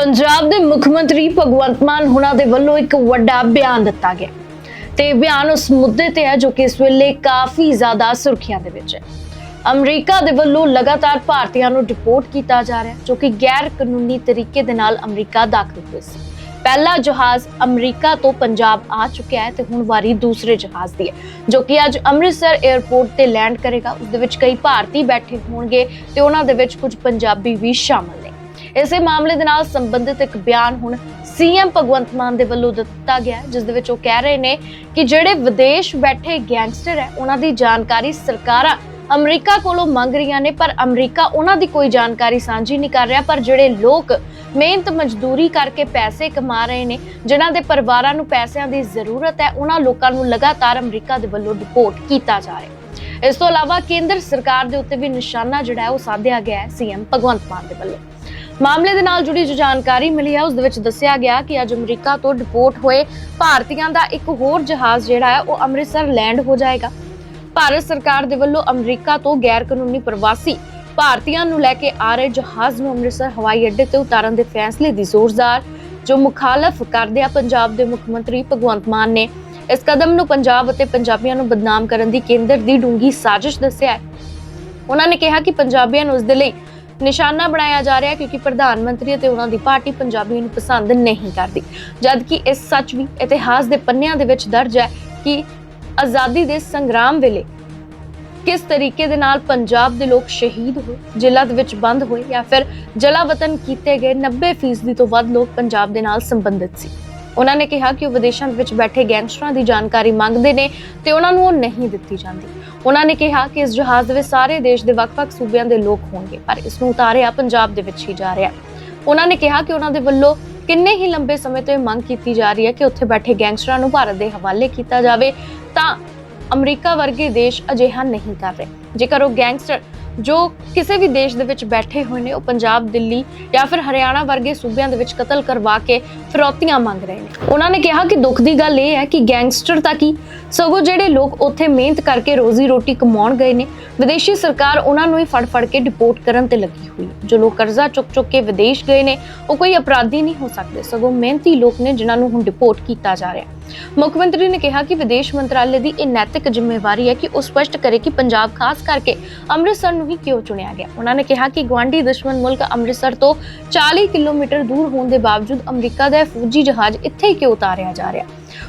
ਪੰਜਾਬ ਦੇ ਮੁੱਖ ਮੰਤਰੀ ਭਗਵੰਤ ਮਾਨ ਹੁਣਾਂ ਦੇ ਵੱਲੋਂ ਇੱਕ ਵੱਡਾ ਬਿਆਨ ਦਿੱਤਾ ਗਿਆ। ਤੇ ਬਿਆਨ ਉਸ ਮੁੱਦੇ ਤੇ ਹੈ ਜੋ ਕਿ ਇਸ ਵੇਲੇ ਕਾਫੀ ਜ਼ਿਆਦਾ ਸੁਰਖੀਆਂ ਦੇ ਵਿੱਚ ਹੈ। ਅਮਰੀਕਾ ਦੇ ਵੱਲੋਂ ਲਗਾਤਾਰ ਭਾਰਤੀਆਂ ਨੂੰ ਡਿਪੋਰਟ ਕੀਤਾ ਜਾ ਰਿਹਾ ਜੋ ਕਿ ਗੈਰ ਕਾਨੂੰਨੀ ਤਰੀਕੇ ਦੇ ਨਾਲ ਅਮਰੀਕਾ ਦਾਖਲ ਹੋਏ ਸੀ। ਪਹਿਲਾ ਜਹਾਜ਼ ਅਮਰੀਕਾ ਤੋਂ ਪੰਜਾਬ ਆ ਚੁੱਕਿਆ ਹੈ ਤੇ ਹੁਣ ਵਾਰੀ ਦੂਸਰੇ ਜਹਾਜ਼ ਦੀ ਹੈ, ਜੋ ਕਿ ਅੱਜ ਅੰਮ੍ਰਿਤਸਰ 에ਅਰਪੋਰਟ ਤੇ ਲੈਂਡ ਕਰੇਗਾ। ਉਸ ਦੇ ਵਿੱਚ ਕਈ ਭਾਰਤੀ ਬੈਠੇ ਹੋਣਗੇ ਤੇ ਉਹਨਾਂ ਦੇ ਵਿੱਚ ਕੁਝ ਪੰਜਾਬੀ ਵੀ ਸ਼ਾਮਲ ਇਸੇ ਮਾਮਲੇ ਦੇ ਨਾਲ ਸੰਬੰਧਿਤ ਇੱਕ ਬਿਆਨ ਹੁਣ ਸੀਐਮ ਭਗਵੰਤ ਮਾਨ ਦੇ ਵੱਲੋਂ ਦਿੱਤਾ ਗਿਆ ਜਿਸ ਦੇ ਵਿੱਚ ਉਹ ਕਹਿ ਰਹੇ ਨੇ ਕਿ ਜਿਹੜੇ ਵਿਦੇਸ਼ ਬੈਠੇ ਗੈਂਗਸਟਰ ਹੈ, ਉਹਨਾਂ ਦੀ ਜਾਣਕਾਰੀ ਸਰਕਾਰਾਂ ਅਮਰੀਕਾ ਕੋਲੋਂ ਮੰਗ ਰਹੀਆਂ ਨੇ, ਪਰ ਅਮਰੀਕਾ ਉਹਨਾਂ ਦੀ ਕੋਈ ਜਾਣਕਾਰੀ ਸਾਂਝੀ ਨਹੀਂ ਕਰ ਰਿਹਾ, ਪਰ ਜਿਹੜੇ ਲੋਕ ਮਿਹਨਤ ਮਜ਼ਦੂਰੀ ਕਰਕੇ ਪੈਸੇ ਕਮਾ ਰਹੇ ਨੇ, ਜਿਨ੍ਹਾਂ ਦੇ ਪਰਿਵਾਰਾਂ ਨੂੰ ਪੈਸਿਆਂ ਦੀ ਜ਼ਰੂਰਤ ਹੈ, ਉਹਨਾਂ ਲੋਕਾਂ ਨੂੰ ਲਗਾਤਾਰ ਅਮਰੀਕਾ ਦੇ ਵੱਲੋਂ ਡਿਪੋਰਟ ਕੀਤਾ ਜਾ ਰਿਹਾ ਇਸ ਤੋਂ ਇਲਾਵਾ ਕੇਂਦਰ ਸਰਕਾਰ ਦੇ ਉੱਤੇ ਵੀ ਨਿਸ਼ਾਨਾ ਜਿਹੜਾ ਹੈ, ਉਹ ਸਾਧਿਆ ਗਿਆ ਹੈ, ਸੀਐਮ ਭਗਵੰਤ ਮਾਨ ਦੇ ਵੱਲੋਂ। ਮਾਮਲੇ ਦੇ ਨਾਲ ਜੁੜੀ ਜੋ ਜਾਣਕਾਰੀ ਮਿਲੀ ਹੈ, ਉਸ ਦੇ ਵਿੱਚ ਦੱਸਿਆ ਗਿਆ ਕਿ ਅੱਜ ਅਮਰੀਕਾ ਤੋਂ ਡਿਪੋਰਟ ਹੋਏ ਭਾਰਤੀਆਂ ਦਾ ਇੱਕ ਹੋਰ ਜਹਾਜ਼ ਜਿਹੜਾ ਹੈ, ਉਹ ਅੰਮ੍ਰਿਤਸਰ ਲੈਂਡ ਹੋ ਜਾਏਗਾ। ਭਾਰਤ ਸਰਕਾਰ ਦੇ ਵੱਲੋਂ ਅਮਰੀਕਾ ਤੋਂ ਗੈਰ ਕਾਨੂੰਨੀ ਪ੍ਰਵਾਸੀ ਭਾਰਤੀਆਂ ਨੂੰ ਲੈ ਕੇ ਆ ਰਹੇ ਜਹਾਜ਼ ਨੂੰ ਅੰਮ੍ਰਿਤਸਰ ਹਵਾਈ ਅੱਡੇ ਤੇ ਉਤਾਰਨ ਦੇ ਫੈਸਲੇ ਦੀ ਜ਼ੋਰਦਾਰ, ਜੋ ਮੁਖਾਲਫ ਕਰਦੇ ਆ ਪੰਜਾਬ ਦੇ ਮੁੱਖ ਮੰਤਰੀ ਭਗਵੰਤ ਮਾਨ ਨੇ ਇਸ ਕਦਮ ਨੂੰ ਪੰਜਾਬ ਅਤੇ ਪੰਜਾਬੀਆਂ ਨੂੰ ਬਦਨਾਮ ਕਰਨ ਦੀ ਕੇਂਦਰ ਦੀ ਡੂੰਗੀ ਸਾਜ਼ਿਸ਼ ਦੱਸਿਆ ਹੈ। ਉਹਨਾਂ ਨੇ ਕਿਹਾ ਕਿ ਪੰਜਾਬੀਆਂ ਨੂੰ ਉਸ ਦੇ ਲਈ ਨਿਸ਼ਾਨਾ ਬਣਾਇਆ ਜਾ ਰਿਹਾ ਹੈ ਕਿਉਂਕਿ ਪ੍ਰਧਾਨ ਮੰਤਰੀ ਅਤੇ ਉਹਨਾਂ ਦੀ ਪਾਰਟੀ ਪੰਜਾਬੀਆਂ ਨੂੰ ਪਸੰਦ ਨਹੀਂ ਕਰਦੀ। ਜਦਕਿ ਇਸ ਸੱਚ ਵੀ ਇਤਿਹਾਸ ਦੇ ਪੰਨਿਆਂ ਦੇ ਵਿੱਚ ਦਰਜ ਹੈ ਕਿ ਆਜ਼ਾਦੀ ਦੇ ਸੰਗਰਾਮ ਵੇਲੇ ਕਿਸ ਤਰੀਕੇ ਦੇ ਨਾਲ ਪੰਜਾਬ ਦੇ ਲੋਕ ਸ਼ਹੀਦ ਹੋਏ, ਜੇਲ੍ਹਾਂ ਦੇ ਵਿੱਚ ਬੰਦ ਹੋਏ ਜਾਂ ਫਿਰ ਜਲਾ ਵਤਨ ਕੀਤੇ ਗਏ 90% ਤੋਂ ਵੱਧ ਲੋਕ ਪੰਜਾਬ ਦੇ ਨਾਲ ਸੰਬੰਧਿਤ ਸੀ। ਉਹਨਾਂ ਨੇ ਕਿਹਾ ਕਿ ਉਹ ਵਿਦੇਸ਼ਾਂ ਦੇ ਵਿੱਚ ਬੈਠੇ ਗੈਂਗਸਟਰਾਂ ਦੀ ਜਾਣਕਾਰੀ ਮੰਗਦੇ ਨੇ ਤੇ ਉਹਨਾਂ ਨੂੰ ਉਹ ਨਹੀਂ ਦਿੱਤੀ ਜਾਂਦੀ। ਉਹਨਾਂ ਨੇ ਕਿਹਾ ਕਿ ਇਸ ਜਹਾਜ਼ ਦੇ ਵਿੱਚ ਸਾਰੇ ਦੇਸ਼ ਦੇ ਵੱਖ-ਵੱਖ ਸੂਬਿਆਂ ਦੇ ਲੋਕ ਹੋਣਗੇ, ਪਰ ਇਸ ਨੂੰ ਉਤਾਰਿਆ ਪੰਜਾਬ ਦੇ ਵਿੱਚ ਹੀ ਜਾ ਰਿਹਾ ਉਹਨਾਂ ਨੇ ਕਿਹਾ ਕਿ ਉਹਨਾਂ ਦੇ ਵੱਲੋਂ ਕਿੰਨੇ ਹੀ ਲੰਬੇ ਸਮੇਂ ਤੋਂ ਇਹ ਮੰਗ ਕੀਤੀ ਜਾ ਰਹੀ ਹੈ ਕਿ ਉੱਥੇ ਬੈਠੇ ਗੈਂਗਸਟਰਾਂ ਨੂੰ ਭਾਰਤ ਦੇ ਹਵਾਲੇ ਕੀਤਾ ਜਾਵੇ, ਤਾਂ ਅਮਰੀਕਾ ਵਰਗੇ ਦੇਸ਼ ਅਜਿਹਾ ਨਹੀਂ ਕਰ ਰਹੇ। ਜੇਕਰ ਉਹ ਗੈਂਗਸਟਰ ਜੋ ਕਿਸੇ ਵੀ ਦੇਸ਼ ਦੇ ਵਿੱਚ ਬੈਠੇ ਹੋਏ ਨੇ, ਉਹ ਪੰਜਾਬ, ਦਿੱਲੀ ਜਾਂ ਫਿਰ ਹਰਿਆਣਾ ਵਰਗੇ ਸੂਬਿਆਂ ਦੇ ਵਿੱਚ ਕਤਲ ਕਰਵਾ ਕੇ ਫਿਰੌਤੀਆਂ ਮੰਗ ਰਹੇ ਨੇ। ਉਹਨਾਂ ਨੇ ਕਿਹਾ ਕਿ ਦੁੱਖ ਦੀ ਗੱਲ ਇਹ ਹੈ ਕਿ ਗੈਂਗਸਟਰ ਤਾਂ ਕੀ ਸਗੋਂ ਜਿਹੜੇ ਲੋਕ ਉੱਥੇ ਮਿਹਨਤ ਕਰਕੇ ਰੋਜ਼ੀ ਰੋਟੀ ਕਮਾਉਣ ਗਏ ਨੇ, ਵਿਦੇਸ਼ੀ ਸਰਕਾਰ ਉਹਨਾਂ ਨੂੰ ਹੀ ਫੜ ਫੜ ਕੇ ਡਿਪੋਰਟ ਕਰਨ ਤੇ ਲੱਗੀ ਹੋਈ ਜੋ ਲੋਕ ਕਰਜ਼ਾ ਚੁੱਕ ਚੁੱਕ ਕੇ ਵਿਦੇਸ਼ ਗਏ ਨੇ, ਉਹ ਕੋਈ ਅਪਰਾਧੀ ਨਹੀਂ ਹੋ ਸਕਦੇ। ਸਗੋਂ ਮਿਹਨਤੀ ਲੋਕ ਨੇ ਜਿਨ੍ਹਾਂ ਨੂੰ ਹੁਣ ਡਿਪੋਰਟ ਕੀਤਾ ਜਾ ਰਿਹਾ ਮੁੱਖ ਮੰਤਰੀ ਨੇ ਕਿਹਾ ਕਿ ਵਿਦੇਸ਼ ਮੰਤਰਾਲੇ ਦੀ ਇਹ ਨੈਤਿਕ ਜ਼ਿੰਮੇਵਾਰੀ ਹੈ ਕਿ ਉਹ ਸਪਸ਼ਟ ਕਰੇ ਕਿ ਪੰਜਾਬ ਖਾਸ ਕਰਕੇ ਅੰਮ੍ਰਿਤਸਰ ਨੂੰ ਹੀ ਕਿਉਂ ਚੁਣਿਆ ਗਿਆ। ਉਹਨਾਂ ਨੇ ਕਿਹਾ ਕਿ ਗਵਾਂਢੀ ਦੁਸ਼ਮਣ ਮੁਲਕ ਅੰਮ੍ਰਿਤਸਰ ਤੋਂ 40 ਕਿਲੋਮੀਟਰ ਦੂਰ ਹੋਣ ਦੇ ਬਾਵਜੂਦ ਅਮਰੀਕਾ ਦਾ ਫੌਜੀ ਜਹਾਜ਼ ਇੱਥੇ ਕਿਉਂ ਉਤਾਰਿਆ ਜਾ ਰਿਹਾ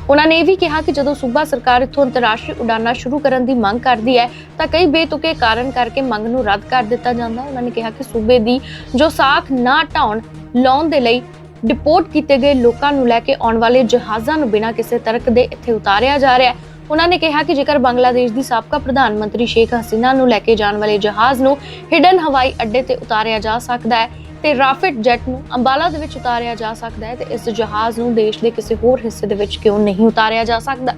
ਉਹਨਾਂ ਨੇ ਇਹ ਵੀ ਕਿਹਾ ਕਿ ਜਦੋਂ ਸੂਬਾ ਸਰਕਾਰ ਇੱਥੋਂ ਅੰਤਰਰਾਸ਼ਟਰੀ ਉਡਾਨਾਂ ਸ਼ੁਰੂ ਕਰਨ ਦੀ ਮੰਗ ਕਰਦੀ ਹੈ, ਤਾਂ ਕਈ ਬੇਤੁਕੇ ਕਾਰਨ ਕਰਕੇ ਮੰਗ ਨੂੰ ਰੱਦ ਕਰ ਦਿੱਤਾ ਜਾਂਦਾ। ਉਹਨਾਂ ਨੇ ਕਿਹਾ ਕਿ ਸੂਬੇ ਦੀ ਜੋ ਸਾਖ ਨਾ ਢਾਉਣ, ਲਾਉਣ ਦੇ ਲਈ ਡਿਪੋਰਟ ਕੀਤੇ ਗਏ ਲੋਕਾਂ ਨੂੰ ਲੈ ਕੇ ਆਉਣ ਵਾਲੇ ਜਹਾਜ਼ਾਂ ਨੂੰ ਬਿਨਾਂ ਕਿਸੇ ਤਰਕ ਦੇ ਇੱਥੇ ਉਤਾਰਿਆ ਜਾ ਰਿਹਾ ਹੈ। ਉਹਨਾਂ ਨੇ ਕਿਹਾ ਕਿ ਜੇਕਰ ਬੰਗਲਾਦੇਸ਼ ਦੀ ਸਾਬਕਾ ਪ੍ਰਧਾਨ ਮੰਤਰੀ ਸ਼ੇਖ ਹਸੀਨਾ ਨੂੰ ਲੈ ਕੇ ਜਾਣ ਵਾਲੇ ਜਹਾਜ਼ ਨੂੰ ਹਿਡਨ ਹਵਾਈ ਅੱਡੇ ਤੇ ਉਤਾਰਿਆ ਜਾ ਸਕਦਾ ਹੈ ਤੇ ਰਾਫਿਟ ਜੈਟ ਨੂੰ ਅੰਬਾਲਾ ਦੇ ਵਿੱਚ ਉਤਾਰਿਆ ਜਾ ਸਕਦਾ ਹੈ ਤੇ ਇਸ ਜਹਾਜ਼ ਨੂੰ ਦੇਸ਼ ਦੇ ਕਿਸੇ ਹੋਰ ਹਿੱਸੇ ਦੇ ਵਿੱਚ ਕਿਉਂ ਨਹੀਂ ਉਤਾਰਿਆ ਜਾ ਸਕਦਾ?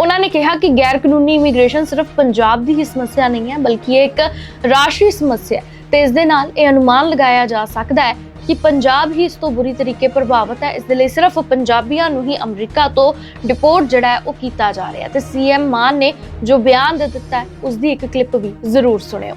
ਉਹਨਾਂ ਨੇ ਕਿਹਾ ਕਿ ਗੈਰ ਕਾਨੂੰਨੀ ਇਮੀਗ੍ਰੇਸ਼ਨ ਸਿਰਫ ਪੰਜਾਬ ਦੀ ਹੀ ਸਮੱਸਿਆ ਨਹੀਂ ਹੈ, ਬਲਕਿ ਇਹ ਇੱਕ ਰਾਸ਼ਟਰੀ ਸਮੱਸਿਆ ਹੈ ਤੇ ਇਸ ਦੇ ਨਾਲ ਇਹ ਅਨੁਮਾਨ ਲਗਾਇਆ ਜਾ ਸਕਦਾ ਹੈ ਕਿ ਪੰਜਾਬ ਹੀ ਇਸ ਤੋਂ ਬੁਰੀ ਤਰੀਕੇ ਪ੍ਰਭਾਵਿਤ ਹੈ। ਇਸ ਦੇ ਲਈ ਸਿਰਫ ਪੰਜਾਬੀਆਂ ਨੂੰ ਹੀ ਅਮਰੀਕਾ ਤੋਂ ਡਿਪੋਰਟ ਜਿਹੜਾ ਹੈ, ਉਹ ਕੀਤਾ ਜਾ ਰਿਹਾ ਹੈ। ਤੇ ਸੀਐਮ ਮਾਨ ਨੇ ਜੋ ਬਿਆਨ ਦੇ ਦਿੱਤਾ ਹੈ ਉਸ ਦੀ ਇੱਕ ਕਲਿੱਪ ਵੀ ਜ਼ਰੂਰ ਸੁਣਿਓ।